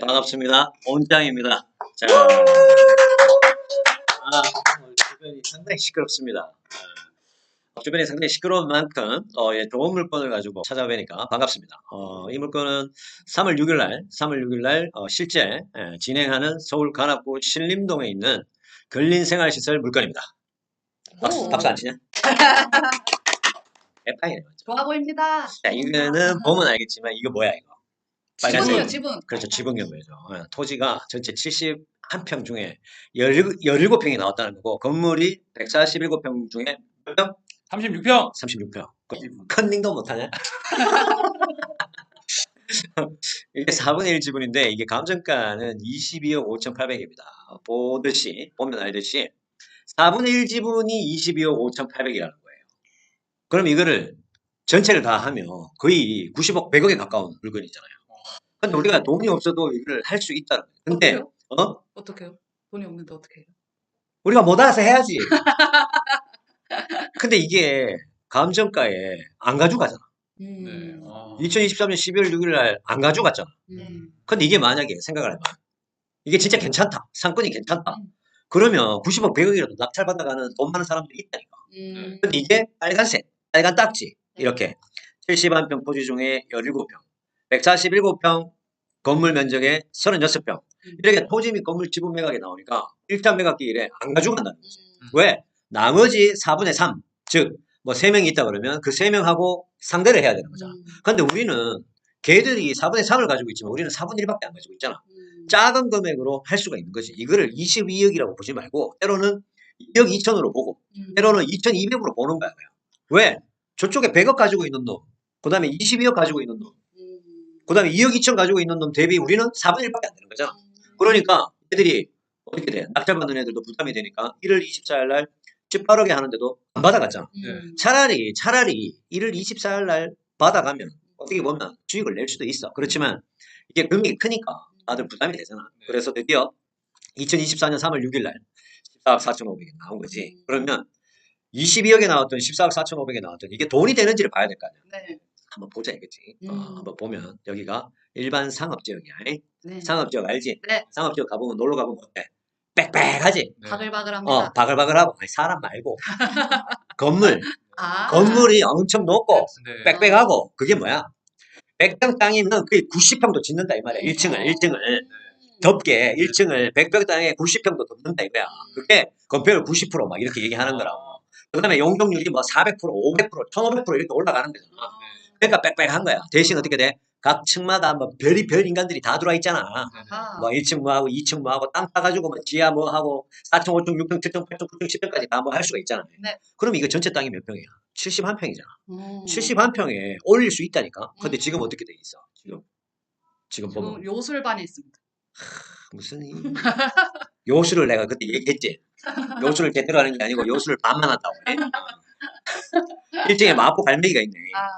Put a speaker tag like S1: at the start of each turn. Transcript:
S1: 반갑습니다. 온장입니다. 자, 아, 어, 주변이 상당히 시끄럽습니다. 어, 주변이 상당히 시끄러운 만큼 어, 예, 좋은 물건을 가지고 찾아뵈니까 반갑습니다. 어, 이 물건은 3월 6일 날, 3월 6일 날 어, 실제 예, 진행하는 서울 관악구 신림동에 있는 근린생활시설 물건입니다. 박수,
S2: 오.
S1: 박수 안 치냐? 에파이네.
S2: 좋아 보입니다.
S1: 자, 이거는 보면 알겠지만 이거 뭐야 이거? 빨간색.
S2: 지분이요, 지분.
S1: 그렇죠. 지분 경매죠. 어, 토지가 전체 71평 중에 17, 17평이 나왔다는 거고 건물이 147평 중에 몇 평?
S3: 36평.
S1: 36평. 컨닝도 못하냐? 이게 4분의 1 지분인데 이게 감정가는 22억 5,800입니다. 보듯이 보면 알듯이 4분의 1 지분이 22억 5,800이라는 거예요. 그럼 이거를 전체를 다 하면 거의 90억 100억에 가까운 물건이잖아요. 근데 우리가 돈이 없어도 이걸 할 수 있다는 거예요. 근데
S2: 어떡해요?
S1: 어?
S2: 어떡해요? 돈이 없는데 어떡해요?
S1: 우리가 못 알아서 해야지. 근데 이게 감정가에 안 가져가잖아.
S2: 음.
S3: 네. 아.
S1: 2023년 12월 6일 날 안 가져갔잖아.
S2: 음.
S1: 근데 이게 만약에 생각을 해봐. 이게 진짜 괜찮다. 상권이 괜찮다.
S2: 음.
S1: 그러면 90억 100억이라도 낙찰받아가는 돈 많은 사람들이 있다니까.
S2: 음.
S1: 근데 이게 빨간색, 빨간 딱지. 이렇게 71평 토지 중에 17평, 147평 건물 면적에 36평.
S2: 음.
S1: 이렇게 토지 및 건물 지분 매각이 나오니까 1차 매각 기일에 안 가져간다는 거죠.
S2: 음.
S1: 왜? 나머지 4분의 3, 즉, 뭐 3명이 있다 그러면 그 3명하고 상대를 해야 되는.
S2: 음.
S1: 근데 우리는 걔들이 4분의 3을 가지고 있지만 우리는 4분의 1밖에 안 가지고 있잖아.
S2: 음.
S1: 작은 금액으로 할 수가 있는 거지. 이거를 22억이라고 보지 말고 때로는 2억 2천으로 보고
S2: 음.
S1: 때로는 2,200으로 보는 거야. 왜? 저쪽에 100억 가지고 있는 놈, 그 다음에 22억 가지고 있는 놈,
S2: 음.
S1: 그 다음에 2억 2천 가지고 있는 놈 대비 우리는 4분의 1밖에 안 되는 거잖아. 그러니까 애들이 어떻게 돼? 낙찰받는 애들도 부담이 되니까 1월 24일 날 18억에 하는데도 안 받아갔잖아.
S2: 음.
S1: 차라리 차라리 1월 24일 날 받아가면 어떻게 보면 수익을 낼 수도 있어. 그렇지만 이게 금액이 크니까 다들 부담이 되잖아.
S3: 네.
S1: 그래서 드디어 2024년 3월 6일 날 14억 4,500이 나온 거지.
S2: 음.
S1: 그러면 22억에 나왔던 14억 4,500에 나왔던 이게 돈이 되는지를 봐야 될 거 아니야.
S2: 네.
S1: 한번 보자 이거지. 어,
S2: 음.
S1: 한번 보면 여기가 일반 상업지역이야.
S2: 네.
S1: 상업지역 알지?
S2: 네.
S1: 상업지역 가보면 놀러 가보면 어때? 빽빽하지?
S3: 네.
S2: 바글바글합니다.
S1: 어, 바글바글하고 아니, 사람 말고 건물
S2: 아.
S1: 건물이 엄청 높고
S3: 네.
S1: 빽빽하고 그게 뭐야? 100평 땅이면 거의 90평도 짓는다 이 말이야.
S2: 음.
S1: 1층을 1층을
S3: 네.
S1: 덥게 1층을 100평 땅에 90평도 덮는다 이거야. 그게 건폐율 90%막 이렇게 얘기하는 거라고. 그다음에 용적률이 뭐 400%, 500%, 1500% 이렇게 올라가는 거잖아. 그러니까 빽빽한 거야. 대신 어떻게 돼? 각 층마다 뭐 별이 별 인간들이 다 들어와 있잖아.
S2: 아.
S1: 뭐 1층 뭐 하고 2층 뭐 하고 땅 파가지고 뭐 지하 뭐 하고 4층, 5층, 6층, 7층, 8층, 9층, 10층까지 다 뭐 할 수가 있잖아.
S2: 네.
S1: 그럼 이거 전체 땅이 몇 평이야? 71평이잖아.
S2: 음.
S1: 71평에 올릴 수 있다니까. 근데
S2: 음.
S1: 지금 어떻게 돼 있어? 지금 지금 보면
S2: 요술반에 있습니다.
S1: 무슨 이 요술을 내가 그때 얘기했지. 요술을 제대로 하는 게 아니고 요술을 반만 한다고. 일종의 마포 갈매기가 있네.
S2: 아.